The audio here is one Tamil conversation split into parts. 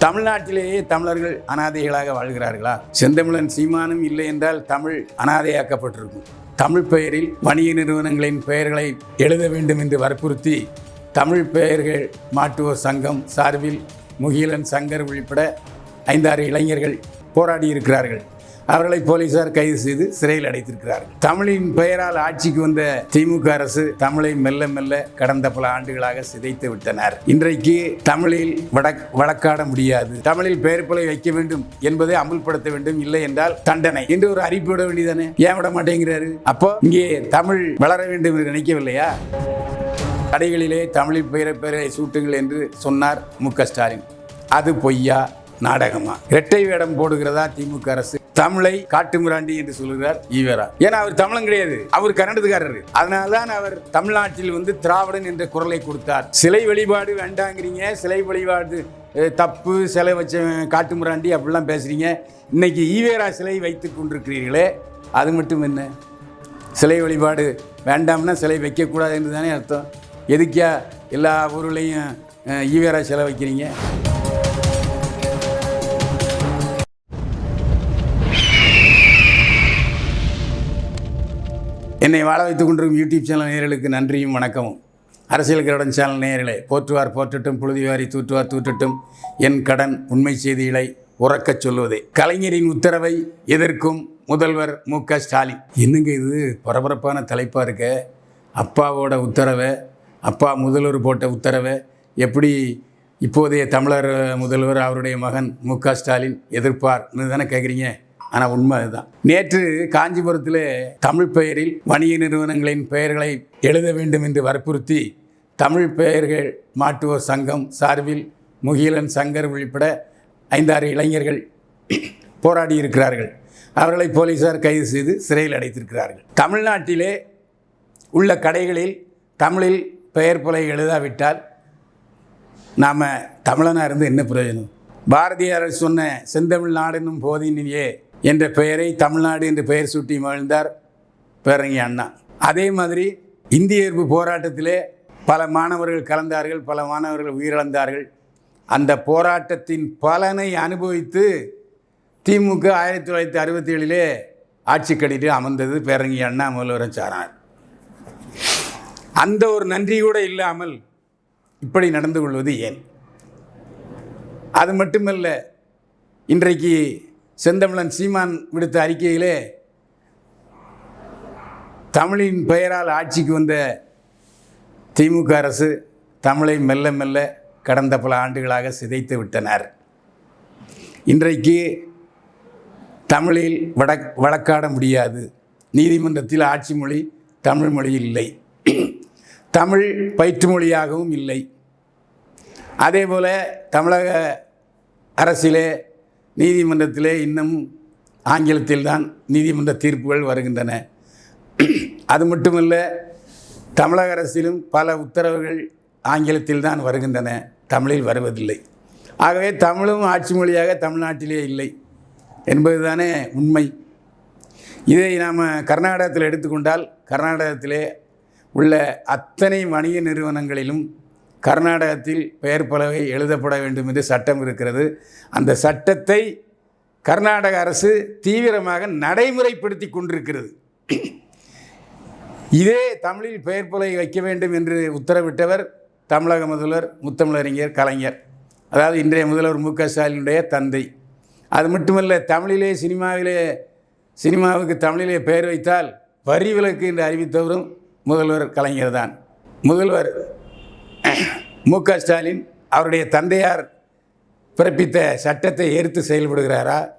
தமிழ்நாட்டிலேயே தமிழர்கள் அனாதைகளாக வாழ்கிறார்களா? செந்தமிழன் சீமானும் இல்லை என்றால் தமிழ் அனாதையாக்கப்பட்டிருக்கும். தமிழ் பெயரில் வணிக நிறுவனங்களின் பெயர்களை எழுத வேண்டும் என்று வற்புறுத்தி தமிழ் பெயர்கள் மாட்டுவோர் சங்கம் சார்பில் முகிலன் சங்கர் உள்பட ஐந்தாறு இளைஞர்கள் போராடி இருக்கிறார்கள் அவர்களை போலீசார் கைது செய்து சிறையில் அடைத்திருக்கிறார்கள் தமிழின் பெயரால் ஆட்சிக்கு வந்த திமுக அரசு தமிழை மெல்ல மெல்ல கடந்த பல ஆண்டுகளாக சிதைத்து விட்டனர். இன்றைக்கு தமிழில் வடக் வழக்காட முடியாது. தமிழில் பெயர் பிழை வைக்க வேண்டும் என்பதை அமுல்படுத்த வேண்டும் இல்லை என்றால் தண்டனை. என்று ஒரு அறிவிப்பு விட வேண்டியதானே? ஏன் விட மாட்டேங்கிறாரு? அப்போ இங்கே தமிழ் வளர வேண்டும் என்று நினைக்கவில்லையா? கடைகளிலே தமிழில் பெயரை பெயரை சூட்டுங்கள் என்று சொன்னார் மு ஸ்டாலின். அது பொய்யா நாடகமா? இரட்டை வேடம் போடுகிறதா திமுக அரசு? தமிழை காட்டுமிராண்டி என்று சொல்கிறார் ஈவேரா. ஏன்னா அவர் தமிழன் கிடையாது. அவர் கன்னடத்துக்காரர் அதனால்தான் அவர் தமிழ்நாட்டில் வந்து திராவிடன் என்ற குரலை கொடுத்தார். சிலை வழிபாடு வேண்டாங்கிறீங்க. சிலை வழிபாடு தப்பு சிலை வச்ச காட்டுமிராண்டி அப்படிலாம் பேசுகிறீங்க இன்னைக்கு ஈவேரா சிலை வைத்து கொண்டிருக்கிறீர்களே அது மட்டும் என்ன? சிலை வழிபாடு வேண்டாம்னா சிலை வைக்கக்கூடாது என்று தானே அர்த்தம். எதுக்கியா எல்லா ஊர்லேயும் ஈவேரா சிலை வைக்கிறீங்க? என்னை வாழ வைத்துக் கொண்டிருக்கும் யூடியூப் சேனல் நேயர்களுக்கு நன்றியும் வணக்கமும். அரசியல் கடன் சேனல் நேயர்களே போற்றுவார் போற்றட்டும் புழுதிவாரி தூற்றுவார் தூற்றட்டும். என் கடன் உண்மை செய்திகளை உறக்கச் சொல்வதே கலைஞரின் உத்தரவை எதிர்க்கும் முதல்வர் மு க ஸ்டாலின். என்னங்க இது? பரபரப்பான தலைப்பாக இருக்க? அப்பாவோட உத்தரவை அப்பா முதல்வர் போட்ட உத்தரவை எப்படி இப்போதைய தமிழர் முதல்வர் அவருடைய மகன் மு க ஸ்டாலின் எதிர்ப்பார்னு தானே கேட்குறீங்க ஆனால் உண்மை அதுதான். நேற்று காஞ்சிபுரத்தில் தமிழ் பெயரில் வணிக நிறுவனங்களின் பெயர்களை எழுத வேண்டும் என்று வற்புறுத்தி தமிழ் பெயர்கள் மாட்டுவோர் சங்கம் சார்பில் முகிலன் சங்கர் உள்பட ஐந்தாறு இளைஞர்கள் போராடி இருக்கிறார்கள். அவர்களை போலீசார் கைது செய்து சிறையில் அடைத்திருக்கிறார்கள். தமிழ்நாட்டிலே உள்ள கடைகளில் தமிழில் பெயர் புலை எழுதாவிட்டால் நாம் தமிழனாக இருந்து என்ன பிரயோஜனம்? பாரதியார் சொன்ன செந்தமிழ் நாடென்னும் போதினியே என்ற பெயரை தமிழ்நாடு என்று பெயர் சூட்டி மகிழ்ந்தார் பேரங்கி அண்ணா. அதே மாதிரி இந்திய எதிர்ப்பு போராட்டத்திலே பல மாணவர்கள் கலந்தார்கள் பல மாணவர்கள் உயிரிழந்தார்கள். அந்த போராட்டத்தின் பலனை அனுபவித்து திமுக ஆயிரத்தி தொள்ளாயிரத்தி அறுபத்தி ஏழிலே ஆட்சி கட்டிட்டு அமர்ந்தது பேரங்கி அண்ணா முதல்வரை சாரார். அந்த ஒரு நன்றி கூட இல்லாமல் இப்படி நடந்து கொள்வது ஏன்? அது மட்டுமல்ல இன்றைக்கு செந்தமிழன் சீமான் விடுத்த அறிக்கையிலே தமிழின் பெயரால் ஆட்சிக்கு வந்த திமுக அரசு தமிழை மெல்ல மெல்ல கடந்த பல ஆண்டுகளாக சிதைத்து விட்டனர். இன்றைக்கு தமிழில் வடக் வழக்காட முடியாது. நீதிமன்றத்தில் ஆட்சி மொழி தமிழ் மொழி இல்லை. தமிழ் பயிற்று மொழியாகவும் இல்லை. அதே போல் தமிழக அரசிலே நீதிமன்றத்திலே இன்னும் ஆங்கிலத்தில் தான் நீதிமன்ற தீர்ப்புகள் வருகின்றன. அது மட்டுமல்ல தமிழக அரசிலும் பல உத்தரவுகள் ஆங்கிலத்தில் தான் வருகின்றன. தமிழில் வருவதில்லை. ஆகவே தமிழும் ஆட்சி மொழியாக தமிழ்நாட்டிலே இல்லை என்பதுதானே உண்மை. இதை நாம் கர்நாடகத்தில் எடுத்துக்கொண்டால் கர்நாடகத்திலே உள்ள அத்தனை வணிக நிறுவனங்களிலும் கர்நாடகத்தில் பெயர் பலகை எழுதப்பட வேண்டும் என்று சட்டம் இருக்கிறது. அந்த சட்டத்தை கர்நாடக அரசு தீவிரமாக நடைமுறைப்படுத்தி கொண்டிருக்கிறது. இதே தமிழில் பெயர் பலகை வைக்க வேண்டும் என்று உத்தரவிட்டவர் தமிழக முதல்வர் முத்தமிழறிஞர் கலைஞர். அதாவது இன்றைய முதல்வர் மு க ஸ்டாலினுடைய தந்தை. அது மட்டுமல்ல தமிழிலே சினிமாவிலே சினிமாவுக்கு தமிழிலே பெயர் வைத்தால் வரி விலக்கு என்று அறிவித்தவரும் முதல்வர் கலைஞர் தான் முதல்வர் மு க ஸ்டாலின் அவருடைய தந்தையார் பிறப்பித்த சட்டத்தை ஏற்று செயல்படுகிறாரா?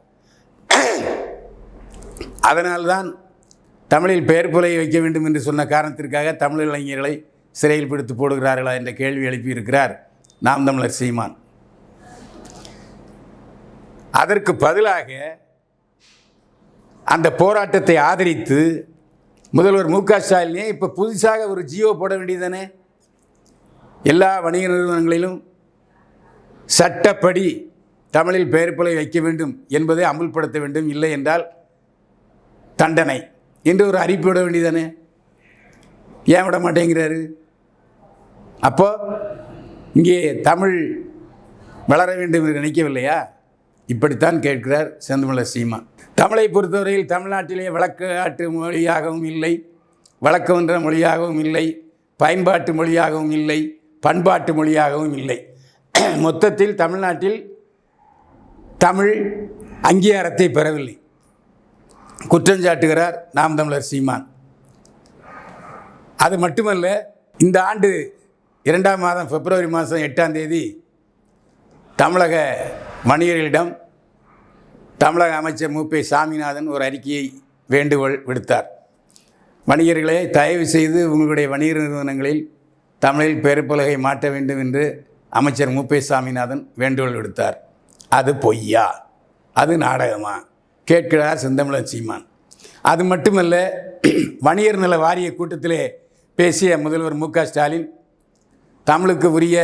அதனால்தான் தமிழில் பெயர் புலையை வைக்க வேண்டும் என்று சொன்ன காரணத்திற்காக தமிழ் இளைஞர்களை சிறையில் பிடித்து போடுகிறார்களா என்ற கேள்வி எழுப்பியிருக்கிறார் நாம் தமிழர் சீமான். அதற்கு பதிலாக அந்த போராட்டத்தை ஆதரித்து முதல்வர் மு க ஸ்டாலினே இப்போ புதுசாக ஒரு ஜியோ போட வேண்டியதானே எல்லா வணிக நிறுவனங்களிலும் சட்டப்படி தமிழில் பெயர்ப்பலை வைக்க வேண்டும் என்பதை அமுல்படுத்த வேண்டும். இல்லை என்றால் தண்டனை. என்று ஒரு அறிவிப்பு விட வேண்டியதானே ஏன் விட மாட்டேங்கிறாரு? அப்போ இங்கே தமிழ் வளர வேண்டும் என்று நினைக்கவில்லையா? இப்படித்தான் கேட்கிறார் செந்தமிழர் சீமா. தமிழை பொறுத்தவரையில் தமிழ்நாட்டிலே வழக்காட்டு மொழியாகவும் இல்லை வழக்கமன்ற மொழியாகவும் இல்லை பயன்பாட்டு மொழியாகவும் இல்லை பண்பாட்டு மொழியாகவும் இல்லை. மொத்தத்தில் தமிழ்நாட்டில் தமிழ் அங்கீகாரத்தை பெறவில்லை. குற்றஞ்சாட்டுகிறார் நாம் தமிழர் சீமான். அது மட்டுமல்ல இந்த ஆண்டு இரண்டாம் மாதம் பிப்ரவரி மாதம் எட்டாம் தேதி தமிழக வணிகர்களிடம் தமிழக அமைச்சர் மு. பி. சாமிநாதன் ஒரு அறிக்கையை வேண்டுகோள் விடுத்தார். வணிகர்களே தயவு செய்து உங்களுடைய வணிக நிறுவனங்களில் தமிழில் பெயர்ப்பலகை மாற்ற வேண்டும் என்று அமைச்சர் மு சாமிநாதன் வேண்டுகோள் விடுத்தார். அது பொய்யா? அது நாடகமா? கேட்கிறார் செந்தமிழன் சீமான். அது மட்டுமல்ல வணிகர் நல வாரிய கூட்டத்திலே பேசிய முதல்வர் மு ஸ்டாலின் தமிழுக்கு உரிய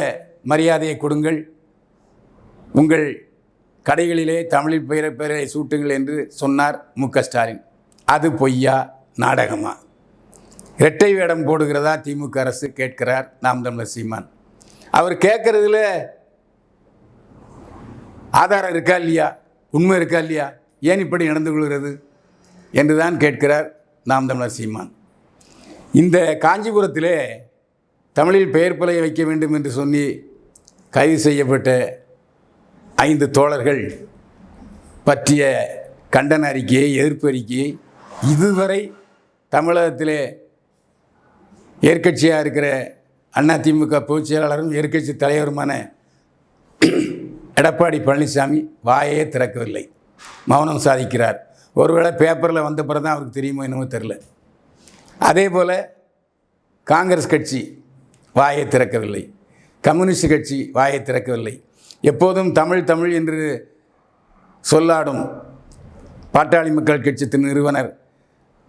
மரியாதையை கொடுங்கள். உங்கள் கடைகளிலே தமிழில் பெயரை பெயரை சூட்டுங்கள் என்று சொன்னார் மு ஸ்டாலின். அது பொய்யா? நாடகமா? இரட்டை வேடம் போடுகிறதா திமுக அரசு கேட்கிறார் நாம் தமிழர் சீமான். அவர் கேட்கறதுல ஆதாரம் இருக்கா இல்லையா? உண்மை இருக்கா இல்லையா? ஏன் இப்படி நடந்து கொள்கிறது என்று தான் கேட்கிறார் நாம் தமிழர் சீமான். இந்த காஞ்சிபுரத்திலே தமிழில் பெயர் பலகை வைக்க வேண்டும் என்று சொல்லி கைது செய்யப்பட்ட ஐந்து தோழர்கள் பற்றிய கண்டன அறிக்கையை எதிர்ப்பு அறிக்கையை இதுவரை தமிழகத்திலே எதிர்கட்சியாக இருக்கிற அதிமுக பொதுச் செயலாளரும் எதிர்கட்சி தலைவருமான எடப்பாடி பழனிசாமி வாயே திறக்கவில்லை. மௌனம் சாதிக்கிறார். ஒருவேளை பேப்பரில் வந்த பிறகு தான் அவருக்கு தெரியுமோ என்னமோ தெரில அதே போல் காங்கிரஸ் கட்சி வாயை திறக்கவில்லை. கம்யூனிஸ்ட் கட்சி வாயை திறக்கவில்லை. எப்போதும் தமிழ் தமிழ் என்று சொல்லாடும் பாட்டாளி மக்கள் கட்சி நிறுவனர்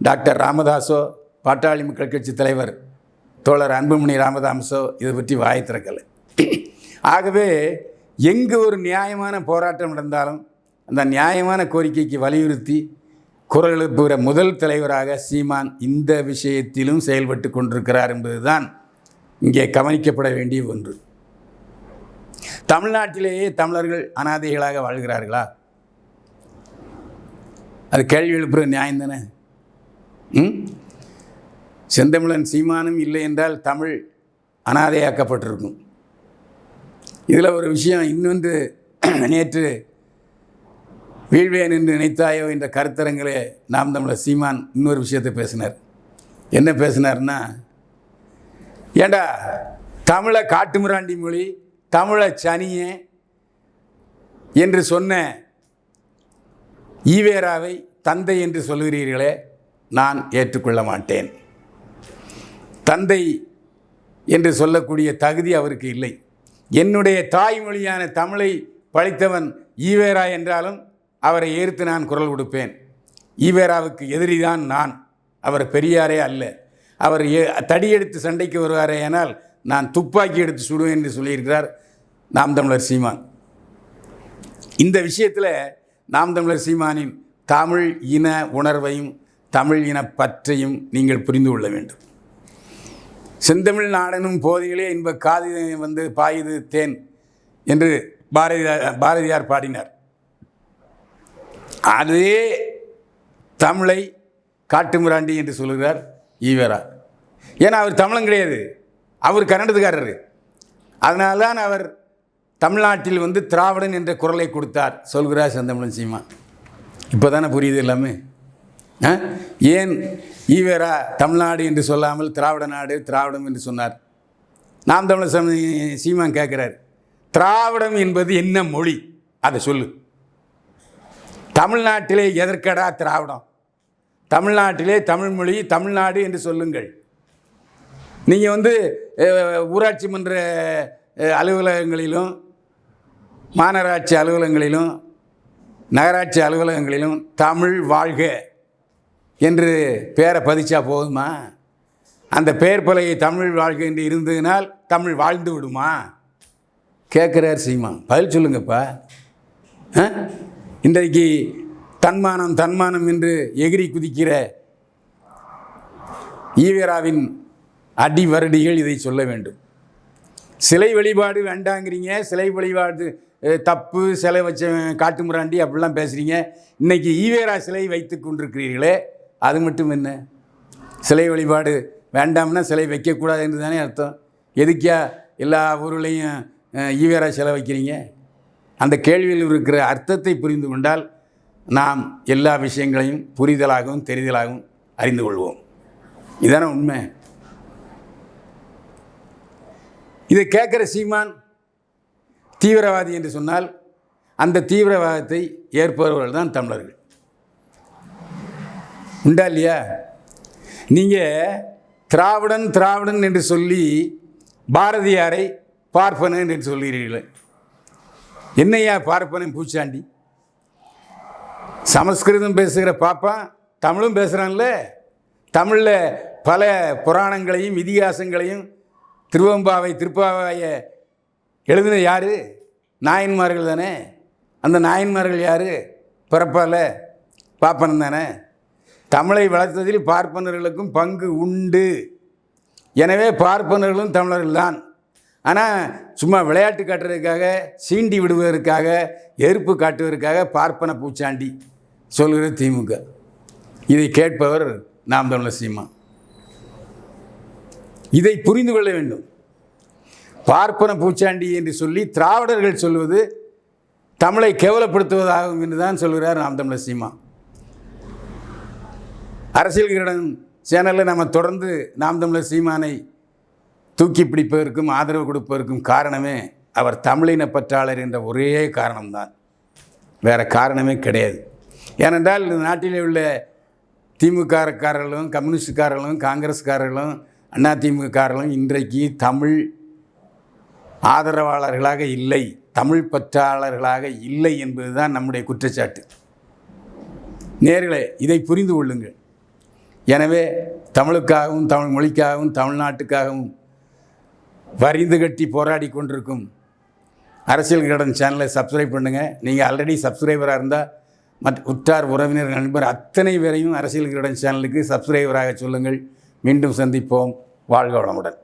டாக்டர் ராமதாஸோ பாட்டாளி மக்கள் கட்சி தலைவர் தோழர் அன்புமணி ராமதாம்சோ இதை பற்றி வாய் திறக்கலை. ஆகவே எங்கு ஒரு நியாயமான போராட்டம் நடந்தாலும் அந்த நியாயமான கோரிக்கைக்கு வலியுறுத்தி குரல் எழுப்புகிற முதல் தலைவராக சீமான் இந்த விஷயத்திலும் செயல்பட்டு கொண்டிருக்கிறார் என்பதுதான் இங்கே கவனிக்கப்பட வேண்டிய ஒன்று. தமிழ்நாட்டிலேயே தமிழர்கள் அனாதைகளாக வாழ்கிறார்களா? அது கேள்வி எழுப்புகிற நியாயம் தானே? ம்? செந்தமிழன் சீமானும் இல்லை என்றால் தமிழ் அனாதையாக்கப்பட்டிருக்கும். இதில் ஒரு விஷயம் இன்னொன்று நேற்று வீழ்வேன் என்று நினைத்தாயோ என்ற கருத்தரங்களே நாம் தமிழர் சீமான் இன்னொரு விஷயத்தை பேசினார். என்ன பேசினார்னா ஏண்டா தமிழை காட்டுமிராண்டி மொழி தமிழை சனியே என்று சொன்ன ஈவேராவை தந்தை என்று சொல்கிறீர்களே நான் ஏற்றுக்கொள்ள மாட்டேன். தந்தை என்று சொல்லக்கூடிய தகுதி அவருக்கு இல்லை. என்னுடைய தாய்மொழியான தமிழை பழித்தவன் ஈவேரா என்றாலும் அவரை ஏற்று நான் குரல் கொடுப்பேன். ஈவேராவுக்கு எதிரிதான் நான். அவர் பெரியாரே அல்ல. அவர் ஏ- தடி எடுத்து சண்டைக்கு வருவாரே ஆனால் நான் துப்பாக்கி எடுத்து சுடுவேன் என்று சொல்லியிருக்கிறார் நாம் தமிழர் சீமான். இந்த விஷயத்தில் நாம் தமிழர் சீமானின் தமிழ் இன உணர்வையும் தமிழ் இன பற்றையும் நீங்கள் புரிந்து கொள்ள வேண்டும். செந்தமிழ் நாடனும் போதிகளே இன்ப காதி வந்து பாயுது தேன் என்று பாரதியார் பாரதியார் பாடினார். அதே தமிழை காட்டுமிராண்டி என்று சொல்கிறார் ஈவேரா. ஏன்னா அவர் தமிழன் கிடையாது. அவர் கன்னடத்துக்காரர் அதனால தான் அவர் தமிழ்நாட்டில் வந்து திராவிடன் என்ற குரலை கொடுத்தார் சொல்கிறார் செந்தமிழன் சீமா. இப்போ தானே புரியுது எல்லாமே? ஏன் ஈவேரா தமிழ்நாடு என்று சொல்லாமல் திராவிட நாடு திராவிடம் என்று சொன்னார்? நாம் தமிழர் சம- சீமான் கேட்குறார் திராவிடம் என்பது என்ன மொழி? அதை சொல்லு. தமிழ்நாட்டிலே எதற்கடா திராவிடம்? தமிழ்நாட்டிலே தமிழ்மொழி தமிழ்நாடு என்று சொல்லுங்கள். நீங்கள் வந்து ஊராட்சி மன்ற அலுவலகங்களிலும் மாநகராட்சி அலுவலகங்களிலும் நகராட்சி அலுவலகங்களிலும் தமிழ் வாழ்க. என்று பேரை பதிச்சா போதுமா? அந்த பெயர் பலகை தமிழ் வாழ்க என்று இருந்ததினால் தமிழ் வாழ்ந்து விடுமா? கேட்குறார் சீமா பதில் சொல்லுங்கப்பா. ஆ? இன்றைக்கு தன்மானம் தன்மானம் என்று எகிரி குதிக்கிற ஈவேராவின் அடி வருடிகள் இதை சொல்ல வேண்டும். சிலை வழிபாடு வேண்டாங்கிறீங்க. சிலை வழிபாடு தப்பு சிலை வச்ச காட்டு முராண்டி அப்படிலாம் பேசுகிறீங்க இன்னைக்கு ஈவேரா சிலை வைத்து கொண்டிருக்கிறீர்களே. அது மட்டும் என்ன? சிலை வழிபாடு வேண்டாம்னா சிலை வைக்கக்கூடாது என்று தானே அர்த்தம். எதுக்கியா எல்லா ஊர்லேயும் ஈவேரா சிலை வைக்கிறீங்க? அந்த கேள்வியில் இருக்கிற அர்த்தத்தை புரிந்து கொண்டால் நாம் எல்லா விஷயங்களையும் புரிதலாகவும் தெரிதலாகவும் அறிந்து கொள்வோம். இதான உண்மை. இதை கேட்குற சீமான் தீவிரவாதி என்று சொன்னால் அந்த தீவிரவாதத்தை ஏற்பவர்கள் தான் தமிழர்கள். உண்டா இல்லையா? நீங்கள் திராவிடன் திராவிடன் என்று சொல்லி பாரதியாரை பார்ப்பனன் என்று சொல்கிறீர்கள். என்னையா பார்ப்பனன் பூச்சாண்டி? சமஸ்கிருதம் பேசுகிற பாப்பா தமிழும் பேசுகிறான்ல தமிழில் பல புராணங்களையும் இதிகாசங்களையும் திருவம்பாவை திருப்பாவையை எழுதின யார்? நாயன்மார்கள் தானே. அந்த நாயன்மார்கள் யார்? பிறப்பால பாப்பனன் தானே. தமிழை வளர்த்ததில் பார்ப்பனர்களுக்கும் பங்கு உண்டு. எனவே பார்ப்பனர்களும் தமிழர்கள் தான். ஆனால் சும்மா விளையாட்டு காட்டுறதுக்காக சீண்டி விடுவதற்காக எருப்பு காட்டுவதற்காக பார்ப்பன பூச்சாண்டி சொல்கிறது திமுக. இதை கேட்பவர் நாம் தமிழர் சீமா. இதை புரிந்து கொள்ள வேண்டும். பார்ப்பன பூச்சாண்டி என்று சொல்லி திராவிடர்கள் சொல்வது தமிழை கேவலப்படுத்துவதாகும் என்று தான் சொல்கிறார் நாம் தமிழர் சீமா. அரசியல் கிரீடம் சேனலில் நம்ம தொடர்ந்து நாம் தமிழர் சீமானை தூக்கி பிடிப்பதற்கும் ஆதரவு கொடுப்பதற்கும் காரணமே அவர் தமிழின பற்றாளர் என்ற ஒரே காரணம்தான். வேறு காரணமே கிடையாது. ஏனென்றால் இந்த நாட்டிலே உள்ள திமுகக்காரர்களும் கம்யூனிஸ்டுக்காரர்களும் காங்கிரஸ்காரர்களும் அண்ணா திமுககாரர்களும் இன்றைக்கு தமிழ் ஆதரவாளர்களாக இல்லை தமிழ் பற்றாளர்களாக இல்லை என்பதுதான் நம்முடைய குற்றச்சாட்டு. நேர்களே இதை புரிந்து கொள்ளுங்கள். எனவே தமிழுக்காகவும் தமிழ் மொழிக்காகவும் தமிழ்நாட்டுக்காகவும் வரிந்து கட்டி போராடி கொண்டிருக்கும் அரசியல் கிரடன் சேனலை சப்ஸ்கிரைப் பண்ணுங்கள் நீங்கள் ஆல்ரெடி சப்ஸ்கிரைபராக இருந்தால் மற்ற உற்றார் உறவினர் நண்பர் அத்தனை பேரையும் அரசியல் கிரடன் சேனலுக்கு சப்ஸ்கிரைபராக சொல்லுங்கள். மீண்டும் சந்திப்போம். வாழ்க வளமுடன்.